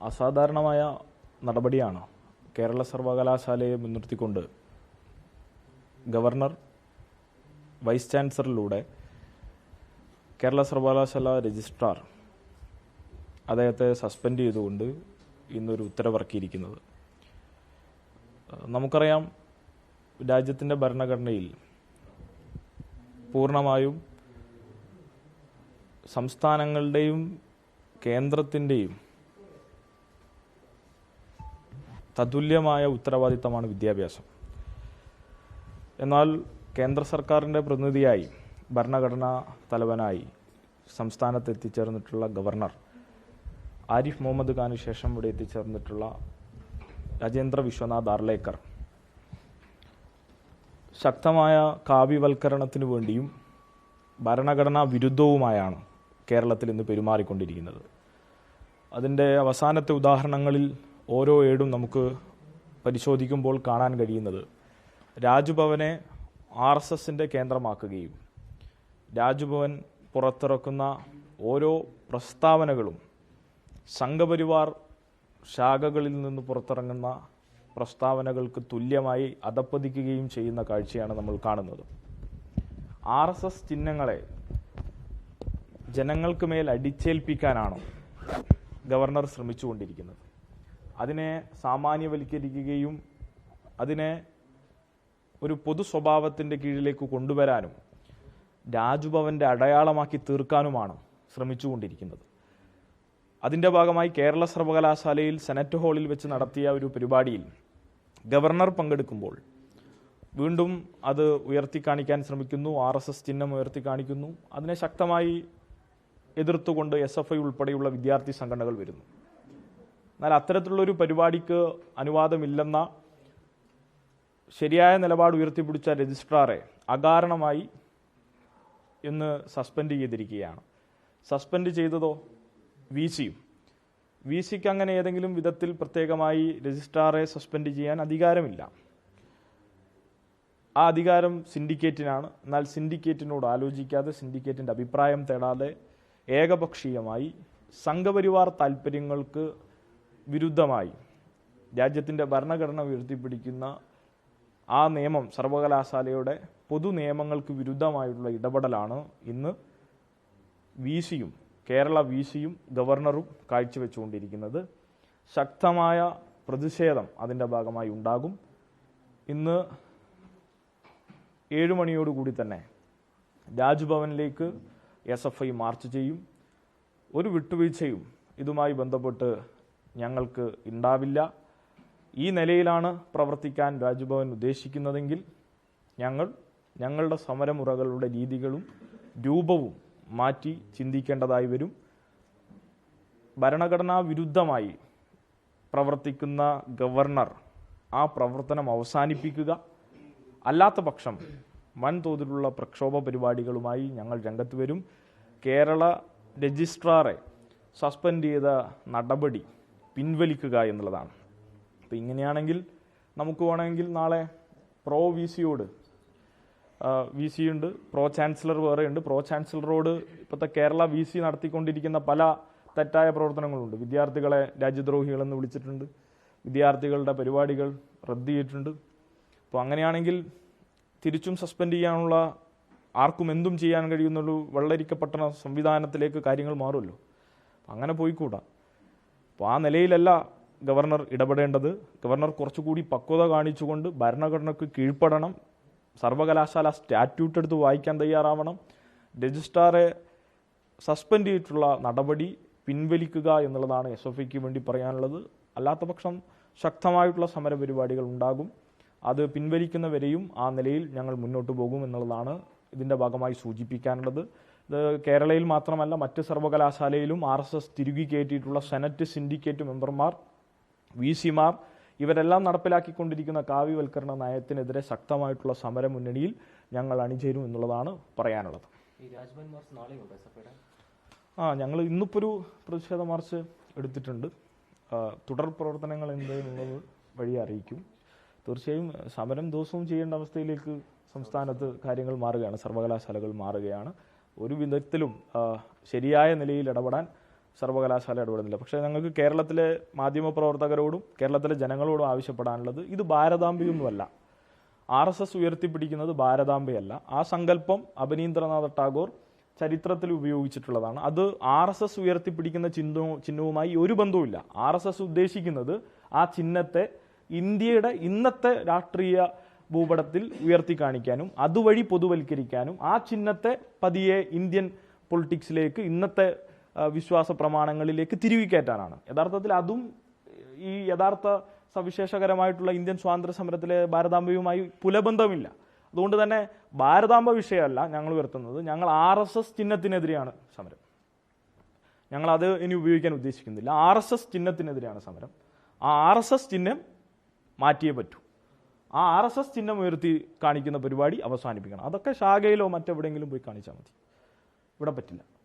അസാധാരണമായ നടപടിയാണ് കേരള സർവകലാശാലയെ മുൻനിർത്തിക്കൊണ്ട് ഗവർണർ വൈസ് ചാൻസലറിലൂടെ കേരള സർവകലാശാല രജിസ്ട്രാർ അദ്ദേഹത്തെ സസ്പെൻഡ് ചെയ്തുകൊണ്ട് ഇന്നൊരു ഉത്തരവിറക്കിയിരിക്കുന്നത്. നമുക്കറിയാം രാജ്യത്തിന്റെ ഭരണഘടനയിൽ പൂർണമായും സംസ്ഥാനങ്ങളുടെയും കേന്ദ്രത്തിന്റെയും തതുല്യമായ ഉത്തരവാദിത്തമാണ് വിദ്യാഭ്യാസം. എന്നാൽ കേന്ദ്ര സർക്കാരിന്റെ പ്രതിനിധിയായി ഭരണഘടനാ തലവനായി സംസ്ഥാനത്ത് എത്തിച്ചേർന്നിട്ടുള്ള ഗവർണർ ആരിഫ് മുഹമ്മദ് ഖാന് ശേഷം ഇവിടെ എത്തിച്ചേർന്നിട്ടുള്ള രാജേന്ദ്ര വിശ്വനാഥ് ആർലേക്കർ ശക്തമായ കാവ്യവൽക്കരണത്തിന് വേണ്ടിയും ഭരണഘടനാ വിരുദ്ധവുമായാണ് കേരളത്തിൽ ഇന്ന് പെരുമാറിക്കൊണ്ടിരിക്കുന്നത്. അതിന്റെ അവസാനത്തെ ഉദാഹരണങ്ങളിൽ ഓരോ ഏടും നമുക്ക് പരിശോധിക്കുമ്പോൾ കാണാൻ കഴിയുന്നത് രാജ്ഭവനെ ആർ എസ് എസിന്റെ കേന്ദ്രമാക്കുകയും രാജ്ഭവൻ പുറത്തിറക്കുന്ന ഓരോ പ്രസ്താവനകളും സംഘപരിവാർ ശാഖകളിൽ നിന്ന് പുറത്തിറങ്ങുന്ന പ്രസ്താവനകൾക്ക് തുല്യമായി അധപ്പതിക്കുകയും ചെയ്യുന്ന കാഴ്ചയാണ് നമ്മൾ കാണുന്നത്. ആർ എസ് എസ് ചിഹ്നങ്ങളെ ജനങ്ങൾക്ക് മേൽ അടിച്ചേൽപ്പിക്കാനാണ് ഗവർണർ ശ്രമിച്ചുകൊണ്ടിരിക്കുന്നത്? അതിനെ സാമാന്യവൽക്കരിക്കുകയും അതിനെ ഒരു പൊതു സ്വഭാവത്തിന്റെ കീഴിലേക്ക് കൊണ്ടുവരാനും രാജ്ഭവന്റെ അടയാളമാക്കി തീർക്കാനുമാണ് ശ്രമിച്ചുകൊണ്ടിരിക്കുന്നത്. അതിന്റെ ഭാഗമായി കേരള സർവകലാശാലയിൽ സെനറ്റ് ഹാളിൽ വെച്ച് നടത്തിയ ഒരു പരിപാടിയിൽ ഗവർണർ പങ്കെടുക്കുമ്പോൾ വീണ്ടും അത് ഉയർത്തി കാണിക്കാൻ ശ്രമിക്കുന്നു ആർ എസ് എസ് ചിഹ്നം ഉയർത്തി കാണിക്കുന്നു അതിനെ ശക്തമായി എതിർത്തുകൊണ്ട് എസ് എഫ് ഐ ഉൾപ്പെടെയുള്ള വിദ്യാർത്ഥി സംഘടനകൾ വരുന്നു. എന്നാൽ അത്തരത്തിലുള്ളൊരു പരിപാടിക്ക് അനുവാദമില്ലെന്ന ശരിയായ നിലപാട് ഉയർത്തിപ്പിടിച്ച രജിസ്ട്രാറെ അകാരണമായി ഇന്ന് സസ്പെൻഡ് ചെയ്തിരിക്കുകയാണ്. സസ്പെൻഡ് ചെയ്തതോ? വി സിയും വി സിക്ക് അങ്ങനെ ഏതെങ്കിലും വിധത്തിൽ പ്രത്യേകമായി രജിസ്ട്രാറെ സസ്പെൻഡ് ചെയ്യാൻ അധികാരമില്ല. ആ അധികാരം സിൻഡിക്കേറ്റിനാണ്. എന്നാൽ സിൻഡിക്കേറ്റിനോട് ആലോചിക്കാതെ സിൻഡിക്കേറ്റിന്റെ അഭിപ്രായം തേടാതെ ഏകപക്ഷീയമായി സംഘപരിവാർ താല്പര്യങ്ങൾക്ക് വിരുദ്ധമായി. രാജ്യത്തിന്റെ ഭരണഘടന ഉയർത്തിപ്പിടിക്കുന്ന ആ നിയമം സർവകലാശാലയുടെ പൊതു നിയമങ്ങൾക്ക് വിരുദ്ധമായിട്ടുള്ള ഇടപെടലാണ് ഇന്ന് വി സിയും കേരള വി സിയും ഗവർണറും കാഴ്ചവെച്ചുകൊണ്ടിരിക്കുന്നത്. ശക്തമായ പ്രതിഷേധം അതിന്റെ ഭാഗമായി ഉണ്ടാകും. ഇന്ന് ഏഴ് മണിയോടുകൂടി തന്നെ രാജ്ഭവനിലേക്ക് എസ് എഫ് ഐ മാർച്ച് ചെയ്യും. ഒരു വിട്ടുവീഴ്ചയും ഇതുമായി ബന്ധപ്പെട്ട് ഞങ്ങൾക്ക് ഉണ്ടാവില്ല. ഈ നിലയിലാണ് പ്രവർത്തിക്കാൻ രാജ്ഭവൻ ഉദ്ദേശിക്കുന്നതെങ്കിൽ ഞങ്ങൾ ഞങ്ങളുടെ സമരമുറകളുടെ രീതികളും രൂപവും മാറ്റി ചിന്തിക്കേണ്ടതായി വരും. ഭരണഘടനാ വിരുദ്ധമായി പ്രവർത്തിക്കുന്ന ഗവർണർ ആ പ്രവർത്തനം അവസാനിപ്പിക്കുക. അല്ലാത്ത പക്ഷം വൻതോതിലുള്ള പ്രക്ഷോഭ പരിപാടികളുമായി ഞങ്ങൾ രംഗത്ത് വരും. കേരള രജിസ്ട്രാറെ സസ്പെൻഡ് ചെയ്ത നടപടി പിൻവലിക്കുക എന്നുള്ളതാണ്. അപ്പോൾ ഇങ്ങനെയാണെങ്കിൽ നമുക്ക് വേണമെങ്കിൽ നാളെ പ്രോ വി സിയോട് വി സി ഉണ്ട് പ്രോ ചാൻസലർ വേറെ ഉണ്ട്. പ്രോ ചാൻസലറോട് ഇപ്പോഴത്തെ കേരള വി സി നടത്തിക്കൊണ്ടിരിക്കുന്ന പല തെറ്റായ പ്രവർത്തനങ്ങളുണ്ട്. വിദ്യാർത്ഥികളെ രാജ്യദ്രോഹികളെന്ന് വിളിച്ചിട്ടുണ്ട്. വിദ്യാർത്ഥികളുടെ പരിപാടികൾ റദ്ദ് ചെയ്തിട്ടുണ്ട്. അപ്പോൾ അങ്ങനെയാണെങ്കിൽ തിരിച്ചും സസ്പെൻഡ് ചെയ്യാനുള്ള ആർക്കും എന്തും ചെയ്യാൻ കഴിയുന്നുള്ളൂ വെള്ളരിക്കപ്പെട്ട സംവിധാനത്തിലേക്ക് കാര്യങ്ങൾ മാറുമല്ലോ. അങ്ങനെ പോയിക്കൂടാ. അപ്പോൾ ആ നിലയിലല്ല ഗവർണർ ഇടപെടേണ്ടത്. ഗവർണർ കുറച്ചുകൂടി പക്വത കാണിച്ചുകൊണ്ട് ഭരണഘടനയ്ക്ക് കീഴ്പ്പെടണം. സർവകലാശാല സ്റ്റാറ്റ്യൂട്ട് എടുത്ത് വായിക്കാൻ തയ്യാറാവണം. രജിസ്ട്രാറെ സസ്പെൻഡ് ചെയ്തിട്ടുള്ള നടപടി പിൻവലിക്കുക എന്നുള്ളതാണ് എസ് എഫ് ഐക്ക് വേണ്ടി പറയാനുള്ളത്. അല്ലാത്ത പക്ഷം ശക്തമായിട്ടുള്ള സമര പരിപാടികൾ ഉണ്ടാകും. അത് പിൻവലിക്കുന്നവരെയും ആ നിലയിൽ ഞങ്ങൾ മുന്നോട്ട് പോകും എന്നുള്ളതാണ് ഇതിന്റെ ഭാഗമായി സൂചിപ്പിക്കാനുള്ളത്. ഇത് കേരളയിൽ മാത്രമല്ല മറ്റ് സർവകലാശാലയിലും ആർ എസ് എസ് തിരുകി കയറ്റിയിട്ടുള്ള സെനറ്റ് സിൻഡിക്കേറ്റ് മെമ്പർമാർ വി സിമാർ ഇവരെല്ലാം നടപ്പിലാക്കിക്കൊണ്ടിരിക്കുന്ന കാവ്യവൽക്കരണ നയത്തിനെതിരെ ശക്തമായിട്ടുള്ള സമര മുന്നണിയിൽ ഞങ്ങൾ അണിചേരും എന്നുള്ളതാണ് പറയാനുള്ളത്. ആ ഞങ്ങൾ ഇന്നിപ്പോൾ ഒരു പ്രതിഷേധ മാർച്ച് എടുത്തിട്ടുണ്ട്. തുടർ പ്രവർത്തനങ്ങൾ എന്തെന്നുള്ളത് വഴി അറിയിക്കും. തീർച്ചയായും സമരം ദിവസവും ചെയ്യേണ്ട അവസ്ഥയിലേക്ക് സംസ്ഥാനത്ത് കാര്യങ്ങൾ മാറുകയാണ് സർവകലാശാലകൾ മാറുകയാണ്. ഒരു വിധത്തിലും ശരിയായ നിലയിൽ ഇടപെടാൻ സർവകലാശാല ഇടപെടുന്നില്ല. പക്ഷേ ഞങ്ങൾക്ക് കേരളത്തിലെ മാധ്യമപ്രവർത്തകരോടും കേരളത്തിലെ ജനങ്ങളോടും ആവശ്യപ്പെടാനുള്ളത് ഇത് ഭാരതാംബിയൊന്നുമല്ല. ആർ എസ് എസ് ഉയർത്തിപ്പിടിക്കുന്നത് ഭാരതാംബയല്ല. ആ സങ്കല്പം അഭിനീന്ദ്രനാഥ് ടാഗോർ ചരിത്രത്തിൽ ഉപയോഗിച്ചിട്ടുള്ളതാണ്. അത് ആർ എസ് എസ് ഉയർത്തിപ്പിടിക്കുന്ന ചിഹ്നവും ചിഹ്നവുമായി ഒരു ബന്ധവുമില്ല. ആർ എസ് എസ് ഉദ്ദേശിക്കുന്നത് ആ ചിഹ്നത്തെ ഇന്ത്യയുടെ ഇന്നത്തെ രാഷ്ട്രീയ ഭൂപടത്തിൽ ഉയർത്തി കാണിക്കാനും അതുവഴി പൊതുവൽക്കരിക്കാനും ആ ചിഹ്നത്തെ പതിയെ ഇന്ത്യൻ പൊളിറ്റിക്സിലേക്ക് ഇന്നത്തെ വിശ്വാസ പ്രമാണങ്ങളിലേക്ക് തിരിവിക്കയറ്റാനാണ് യഥാർത്ഥത്തിൽ അതും ഈ യഥാർത്ഥ സവിശേഷകരമായിട്ടുള്ള ഇന്ത്യൻ സ്വാതന്ത്ര്യ സമരത്തിലെ ഭാരതാംബയുമായി പുലബന്ധമില്ല. അതുകൊണ്ട് തന്നെ ഭാരതാംബ വിഷയമല്ല ഞങ്ങൾ ഉയർത്തുന്നത്. ഞങ്ങൾ ആർ എസ് എസ് ചിഹ്നത്തിനെതിരെയാണ് സമരം. ഞങ്ങൾ അത് ഇനി ഉപയോഗിക്കാൻ ഉദ്ദേശിക്കുന്നില്ല. ആർ എസ് എസ് ചിഹ്നത്തിനെതിരെയാണ് സമരം. ആ ആർ എസ് എസ് ചിഹ്നം മാറ്റിയേ പറ്റൂ. ആ ആർ എസ് എസ് ചിഹ്നം ഉയർത്തി കാണിക്കുന്ന പരിപാടി അവസാനിപ്പിക്കണം. അതൊക്കെ ശാഖയിലോ മറ്റെവിടെയെങ്കിലും പോയി കാണിച്ചാൽ മതി. ഇവിടെ പറ്റില്ല.